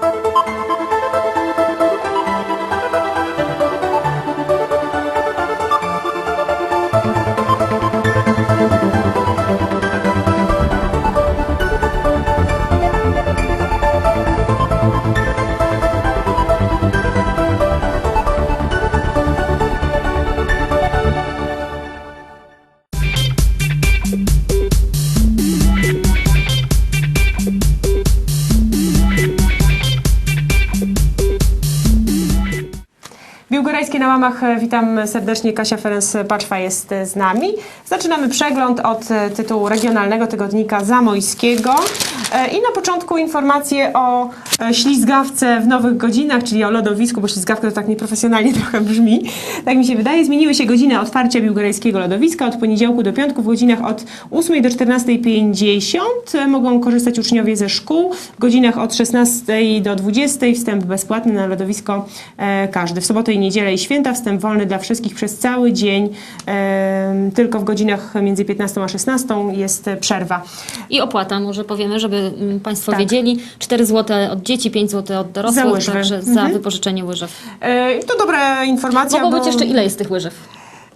Música łamach. Witam serdecznie. Kasia Ferenc-Paczwa jest z nami. Zaczynamy przegląd od e, tytułu regionalnego tygodnika zamojskiego. E, I na początku informacje o e, ślizgawce w nowych godzinach, czyli o lodowisku, bo ślizgawka to tak nieprofesjonalnie trochę brzmi. Tak mi się wydaje. Zmieniły się godziny otwarcia biłgorajskiego lodowiska od poniedziałku do piątku w godzinach od 8 do 14.50. E, Mogą korzystać uczniowie ze szkół. W godzinach od 16 do 20 wstęp bezpłatny na lodowisko każdy. W sobotę i niedzielę i święta wstęp wolny dla wszystkich przez cały dzień. Tylko w godzinach między 15 a 16 jest przerwa. I opłata, może powiemy, żeby mm, Państwo Tak. wiedzieli. 4 zł od dzieci, 5 zł od dorosłych, Za także za Mhm. wypożyczenie łyżew. I To dobra informacja. Mogą bo... być jeszcze, ile jest tych łyżew?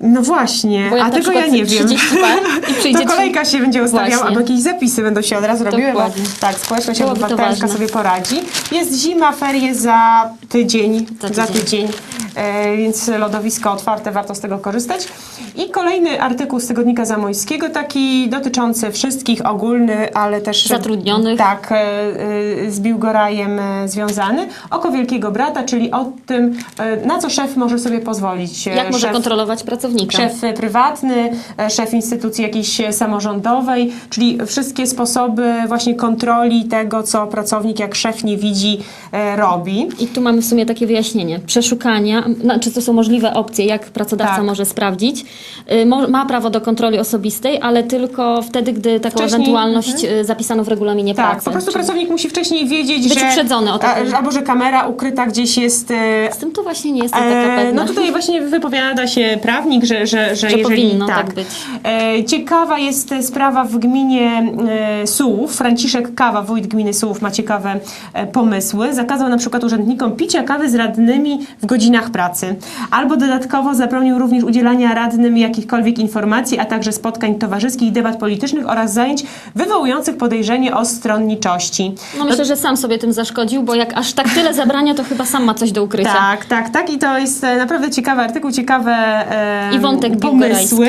No właśnie, a tego ja nie wiem. 30 par i przyjdzie to kolejka się będzie ustawiała, albo jakieś zapisy będą się od razu robiły, bo tak, społeczność obywatelska sobie poradzi. Jest zima, ferie za tydzień, Za za tydzień. E, więc lodowisko otwarte, warto z tego korzystać. I kolejny artykuł z Tygodnika Zamojskiego, taki dotyczący wszystkich, ogólny, ale też... Zatrudnionych. Tak, e, e, z Biłgorajem związany. Oko Wielkiego Brata, czyli o tym, na co szef może sobie pozwolić. Jak może szef, kontrolować pracownika? Szef prywatny, szef instytucji jakiejś samorządowej, czyli wszystkie sposoby właśnie kontroli tego, co pracownik jak szef nie widzi, robi. I tu mamy w sumie takie wyjaśnienie. Przeszukania, znaczy to są możliwe opcje, jak pracodawca Tak. może sprawdzić. Y, Ma prawo do kontroli osobistej, ale tylko wtedy, gdy taką Wcześniej- ewentualność y, zapisano w regulaminie Tak, pracy. po prostu pracownik musi wcześniej wiedzieć, Być że... uprzedzony o chodzi. Albo, że kamera ukryta gdzieś jest... e, Z tym to właśnie nie jestem taka E, pewna. no tutaj właśnie wypowiada się prawnik, że, że, że, Że jeżeli powinno tak być. E, ciekawa jest sprawa w gminie e, Sułów. Franciszek Kawa, wójt gminy Sułów, ma ciekawe pomysły. Zakazał na przykład urzędnikom picia kawy z radnymi w godzinach pracy. Albo dodatkowo zabronił również udzielania radnym jakichkolwiek informacji, a także spotkań towarzyskich, debat politycznych oraz zajęć wywołujących podejrzenie o stronniczości. No myślę, że sam sobie tym zaszkodził, bo jak aż tak tyle zabrania, to chyba sam ma coś do ukrycia. Tak, tak, tak. I to jest e, naprawdę ciekawy artykuł, ciekawe e, I wątek pomysły,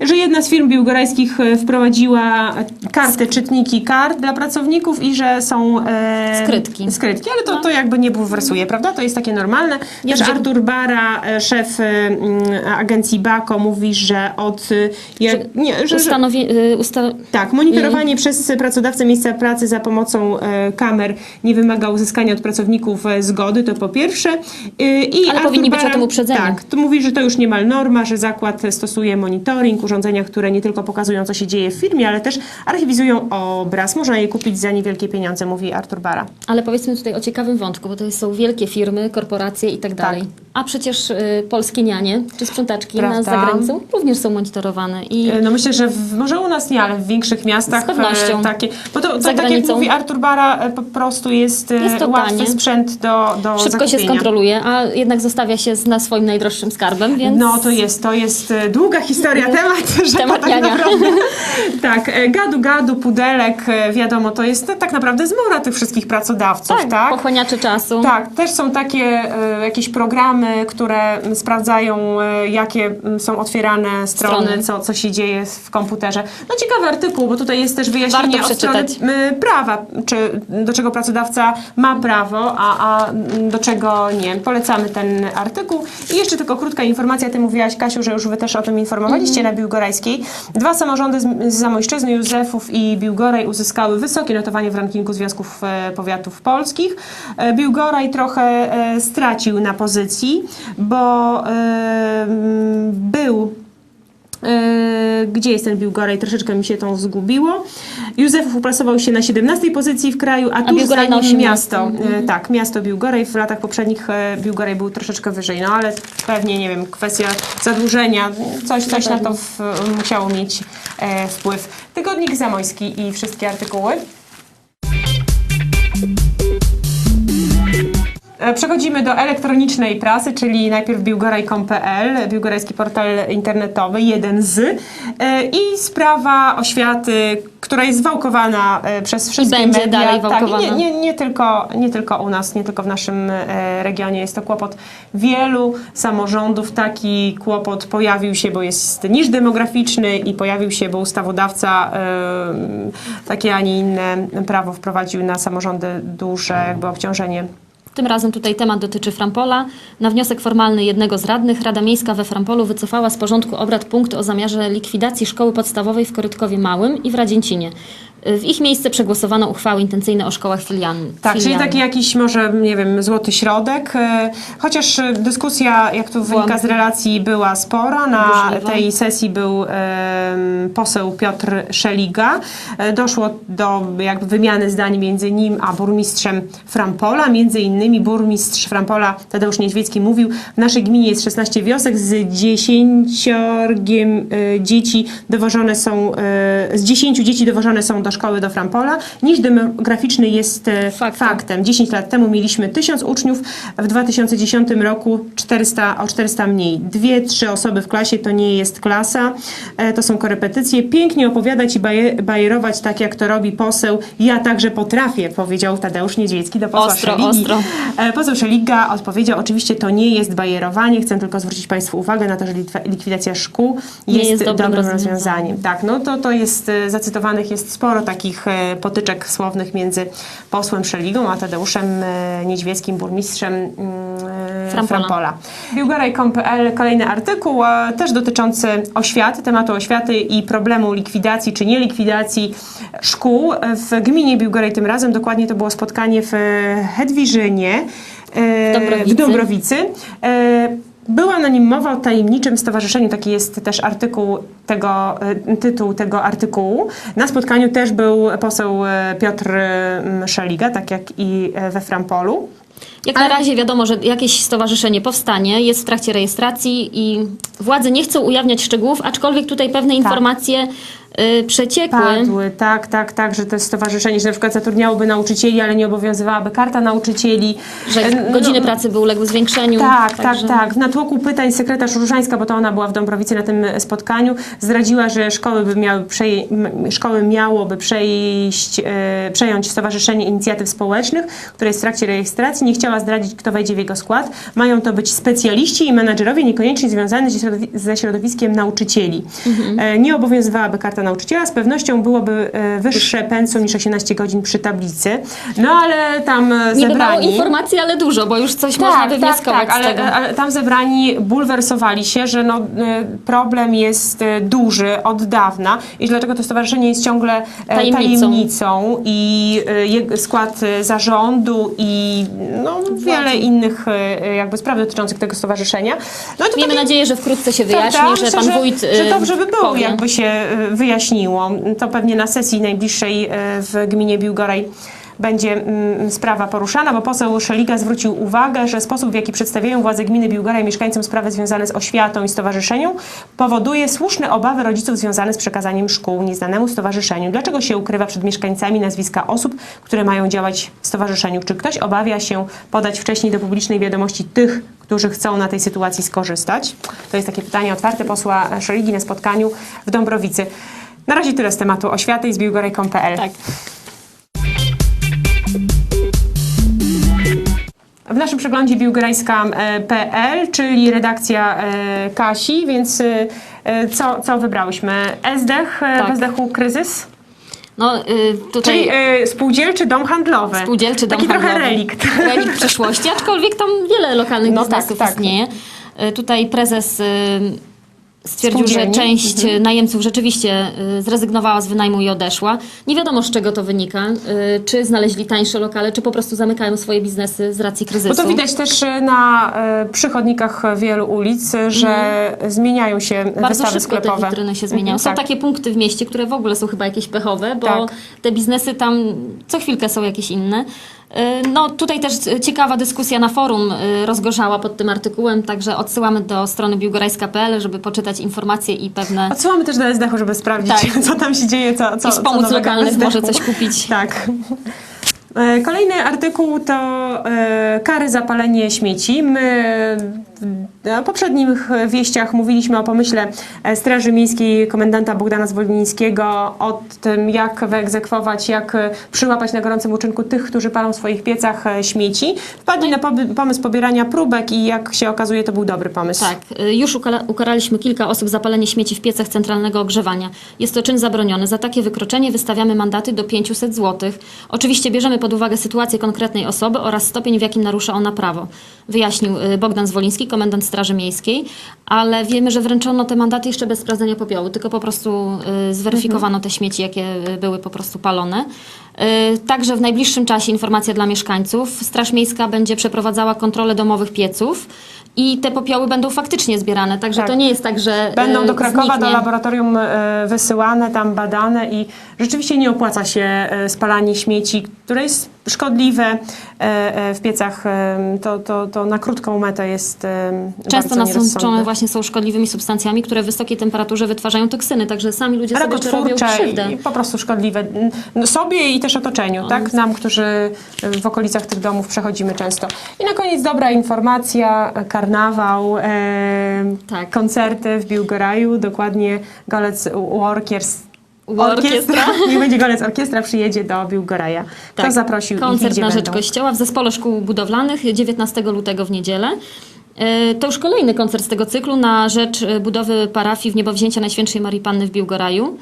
że jedna z firm biłgorajskich e, wprowadziła karty, czytniki kart dla pracowników i że są e, Skrytki. skrytki, ale to, to jakby nie bulwersuje, prawda? To jest takie normalne. Też. Artur Bara, e, szef e, mm, agencji BAKO mówi, że od... e, Jak, nie, że, Ustanowi, usta... tak, monitorowanie przez pracodawcę miejsca pracy za pomocą kamer nie wymaga uzyskania od pracowników zgody, to po pierwsze. I Ale powinni być o tym uprzedzeni. Tak, to mówi, że to już niemal norma, że zakład stosuje monitoring, urządzenia, które nie tylko pokazują, co się dzieje w firmie, ale też archiwizują obraz. Można je kupić za niewielkie pieniądze, mówi Artur Bara. Ale powiedzmy tutaj o ciekawym wątku, bo to są wielkie firmy, korporacje i tak dalej. A przecież y, polskie nianie czy sprzątaczki na Prawda. za granicą również są monitorowane. I E, No myślę, że w, może u nas nie, ale w większych miastach Z pewnością. e, takie. Bo to, to tak jak mówi Artur Bara, e, po prostu jest, Jest to łatwy tanie. sprzęt do, do szybko się zakupienia. skontroluje, a jednak zostawia się na swoim najdroższym skarbem, więc No to jest, to jest długa historia, temat, że Temat tak niania. naprawdę. tak, gadu, gadu, pudelek, wiadomo, to jest e, tak naprawdę zmora tych wszystkich pracodawców, tak? tak, pochłaniacze czasu. Tak, też są takie jakieś programy, które m, sprawdzają, e, jakie są otwierane strony, Strony. Co, co się dzieje w komputerze. No ciekawy artykuł, bo tutaj jest też wyjaśnienie od strony prawa, czy do czego pracodawca ma prawo, a, a do czego nie. Polecamy ten artykuł. I jeszcze tylko krótka informacja, ty mówiłaś Kasiu, że już wy też o tym informowaliście Mhm. na Biłgorajskiej. Dwa samorządy z, z Zamojszczyzny, Józefów i Biłgoraj uzyskały wysokie notowanie w rankingu Związków e, Powiatów Polskich. E, Biłgoraj trochę stracił na pozycji, bo był E, Gdzie jest ten Biłgoraj? Troszeczkę mi się to zgubiło. Józefów uplasował się na 17 pozycji w kraju, a tuż Biłgoraj za nim 18. miasto. E, Tak, miasto Biłgoraj. W latach poprzednich e, Biłgoraj był troszeczkę wyżej, no ale pewnie, nie wiem, kwestia zadłużenia, coś, coś na to w, musiało mieć e, wpływ. Tygodnik Zamojski i wszystkie artykuły. Przechodzimy do elektronicznej prasy, czyli najpierw biłgoraj.pl, biłgorajski portal internetowy, jeden z. E, I sprawa oświaty, która jest wałkowana e, przez wszystkie będzie media. dalej Tak, wałkowana. i nie, nie, nie, tylko, nie tylko u nas, nie tylko w naszym e, regionie. Jest to kłopot wielu samorządów. Taki kłopot pojawił się, bo jest niż demograficzny i pojawił się, bo ustawodawca e, takie, a nie inne prawo wprowadził na samorządy duże jakby obciążenie Tym razem tutaj temat dotyczy Frampola. Na wniosek formalny jednego z radnych Rada Miejska we Frampolu wycofała z porządku obrad punkt o zamiarze likwidacji szkoły podstawowej w Korytkowie Małym i w Radzięcinie. W ich miejsce przegłosowano uchwały intencyjne o szkołach filialnych. Tak, czyli taki jakiś może, nie wiem, złoty środek. e, Chociaż e, dyskusja, jak tu wynika z relacji, była spora. Na tej sesji był poseł Piotr Szeliga. E, Doszło do jakby wymiany zdań między nim a burmistrzem Frampola. Między innymi burmistrz Frampola Tadeusz Niedźwiecki mówił, w naszej gminie jest 16 wiosek, z 10 dzieci dowożone są, z 10 dzieci dowożone są do szkoły do Frampola. Niż demograficzny jest e, Faktem. faktem. 10 lat temu mieliśmy 1000 uczniów, w 2010 roku 400, o 400 mniej. Dwie, trzy osoby w klasie to nie jest klasa, e, to są korepetycje. Pięknie opowiadać i baje, bajerować tak, jak to robi poseł. Ja także potrafię, powiedział Tadeusz Niedźwiecki do posła Ostro, Szeligi. ostro. E, Poseł Szeliga odpowiedział, oczywiście to nie jest bajerowanie, chcę tylko zwrócić Państwu uwagę na to, że likwidacja szkół jest, jest dobrym dobrym rozwiązaniem. rozwiązaniem. Tak, no to, to jest, zacytowanych jest sporo takich e, potyczek słownych między posłem Szeligą, a Tadeuszem e, Niedźwieckim, burmistrzem mm, e, Frampola. Frampola. Biłgoraj.pl, kolejny artykuł, też dotyczący oświaty, tematu oświaty i problemu likwidacji czy nielikwidacji szkół. W gminie Biłgoraj tym razem, dokładnie to było spotkanie w Hedwiżynie, e, Dąbrowicy. w Dąbrowicy. Była na nim mowa o tajemniczym stowarzyszeniu, taki jest też artykuł tego, e, tytuł tego artykułu. Na spotkaniu też był poseł e, Piotr e, Szeliga, tak jak i e, we Frampolu. Jak na razie wiadomo, że jakieś stowarzyszenie powstanie, jest w trakcie rejestracji i władze nie chcą ujawniać szczegółów, aczkolwiek tutaj pewne informacje y, przeciekły. Padły, tak, tak, tak, że to jest stowarzyszenie, że na przykład zatrudniałoby nauczycieli, ale nie obowiązywałaby karta nauczycieli. Że E, no, godziny pracy by uległy zwiększeniu. Tak, także- tak, tak. W natłoku pytań sekretarz Różańska, bo to ona była w Dąbrowicy na tym spotkaniu, zdradziła, że szkoły, by miały przeje- szkoły miałoby przejść, e, przejąć Stowarzyszenie Inicjatyw Społecznych, które jest w trakcie rejestracji. Nie chciała zdradzić, kto wejdzie w jego skład. Mają to być specjaliści i menadżerowie niekoniecznie związani ze, środowi- ze środowiskiem nauczycieli. E, nie obowiązywałaby karta nauczyciela. Z pewnością byłoby e, wyższe pensum niż 18 godzin przy tablicy. No ale tam e, mało zebrani... informacji, ale dużo, bo już coś można wywnioskować tak, z tego. ale, ale tam zebrani bulwersowali się, że no, y, problem jest duży od dawna i że dlaczego to stowarzyszenie jest ciągle e, Tajemnicą. tajemnicą i skład zarządu i no, wiele innych jakby spraw dotyczących tego stowarzyszenia. No, Miejmy takie- nadzieję, że wkrótce się wyjaśni, Prawda? że pan wójt że dobrze by było, powie. jakby się y, wyjaśniło. To pewnie na sesji najbliższej y, w gminie Biłgoraj będzie mm, sprawa poruszana, bo poseł Szeliga zwrócił uwagę, że sposób, w jaki przedstawiają władze gminy Biłgoraj mieszkańcom sprawy związane z oświatą i stowarzyszeniom powoduje słuszne obawy rodziców związane z przekazaniem szkół nieznanemu stowarzyszeniu. Dlaczego się ukrywa przed mieszkańcami nazwiska osób, które mają działać w stowarzyszeniu? Czy ktoś obawia się podać wcześniej do publicznej wiadomości tych, którzy chcą na tej sytuacji skorzystać? To jest takie pytanie otwarte posła Szeligi na spotkaniu w Dąbrowicy. Na razie tyle z tematu oświaty i z biłgoraj.pl. Tak. W naszym przeglądzie biłgorajska.pl, czyli redakcja e, Kasi, więc e, e, co, co wybrałyśmy? Ezdech, Tak. w Ezdechu kryzys, No, y, tutaj czyli e, spółdzielczy dom handlowy. spółdzielczy dom Taki trochę handlowy. relikt. Relikt przeszłości, aczkolwiek tam wiele lokalnych No biznesów tak, tak. istnieje. Y, Tutaj prezes y, stwierdził, że Spółdzielni. część Mhm. y, najemców rzeczywiście y, zrezygnowała z wynajmu i odeszła. Nie wiadomo z czego to wynika. y, Czy znaleźli tańsze lokale, czy po prostu zamykają swoje biznesy z racji kryzysu. Bo to widać też e, na e, przychodnikach wielu ulic, e, że zmieniają się Mhm. Bardzo wystawy szybko sklepowe. te witryny się zmieniają. Mhm, Są tak. takie punkty w mieście, które w ogóle są chyba jakieś pechowe, bo Tak. te biznesy tam co chwilkę są jakieś inne. Y, No tutaj też ciekawa dyskusja na forum y, rozgorzała pod tym artykułem, także odsyłamy do strony biłgorajska.pl, żeby poczytać informacje i pewne... Odsyłamy też do Ezdechu, żeby sprawdzić, Tak. co tam się dzieje, co, co I co wspomóc nowego w lokalnych może coś kupić. Tak. E, Kolejny artykuł to e, kary za palenie śmieci. My w poprzednich wieściach mówiliśmy o pomyśle e, Straży Miejskiej komendanta Bogdana Zwolnińskiego o tym, jak wyegzekwować, jak przyłapać na gorącym uczynku tych, którzy palą w swoich piecach śmieci. Wpadli na pomysł pobierania próbek i jak się okazuje, to był dobry pomysł. Tak, już ukaraliśmy kilka osób za palenie śmieci w piecach centralnego ogrzewania. Jest to czyn zabroniony. Za takie wykroczenie wystawiamy mandaty do 500 zł. Oczywiście bierzemy pod uwagę sytuację konkretnej osoby oraz stopień, w jakim narusza ona prawo. Wyjaśnił y, Bogdan Zwoliński, komendant Straży Miejskiej, ale wiemy, że wręczono te mandaty jeszcze bez sprawdzenia popiołu, tylko po prostu y, zweryfikowano te śmieci, jakie y, były po prostu palone. Y, Także w najbliższym czasie informacja dla mieszkańców. Straż Miejska będzie przeprowadzała kontrolę domowych pieców i te popioły będą faktycznie zbierane, także Tak. to nie jest tak, że Będą y, do Krakowa, zniknie. do laboratorium e, wysyłane, tam badane i rzeczywiście nie opłaca się spalanie śmieci, które jest szkodliwe e, e, w piecach. e, To, to, to na krótką metę jest Często nasączone właśnie są szkodliwymi substancjami, które w wysokiej temperaturze wytwarzają toksyny, także sami ludzie sobie robią krzywdę. i po prostu szkodliwe n- sobie i też otoczeniu, tak? Nam, którzy w okolicach tych domów przechodzimy często. I na koniec dobra informacja, karnawał, e, Tak. koncerty w Biłgoraju, dokładnie Golec Workers Orkiestra. Niech będzie Golec Orkiestra przyjedzie do Biłgoraja. Kto Tak. zaprosił Koncert na rzecz będą? Kościoła w Zespole Szkół Budowlanych 19 lutego w niedzielę. E, To już kolejny koncert z tego cyklu na rzecz e, budowy parafii w niebowzięcia Najświętszej Marii Panny w Biłgoraju.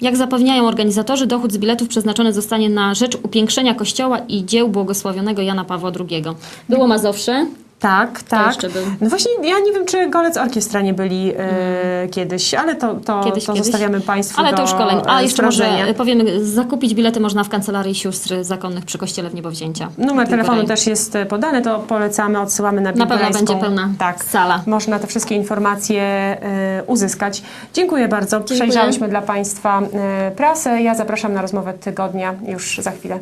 Jak zapewniają organizatorzy, dochód z biletów przeznaczony zostanie na rzecz upiększenia kościoła i dzieł błogosławionego Jana Pawła II. Było Mazowsze. Tak, tak. No właśnie, ja nie wiem, czy Golec Orkiestra nie byli e, kiedyś, ale to, to, Kiedyś, to kiedyś. zostawiamy Państwu Ale do to już kolejny. A jeszcze może sprawdzenia. powiemy, zakupić bilety można w Kancelarii Sióstr Zakonnych przy Kościele w Niebowzięcia. Numer telefonu też jest e, podany, to polecamy, odsyłamy na Na pewno będzie pełna tak. sala. Można te wszystkie informacje e, uzyskać. Dziękuję bardzo. Dziękuję. Przejrzałyśmy dla Państwa prasę. Ja zapraszam na rozmowę tygodnia już za chwilę.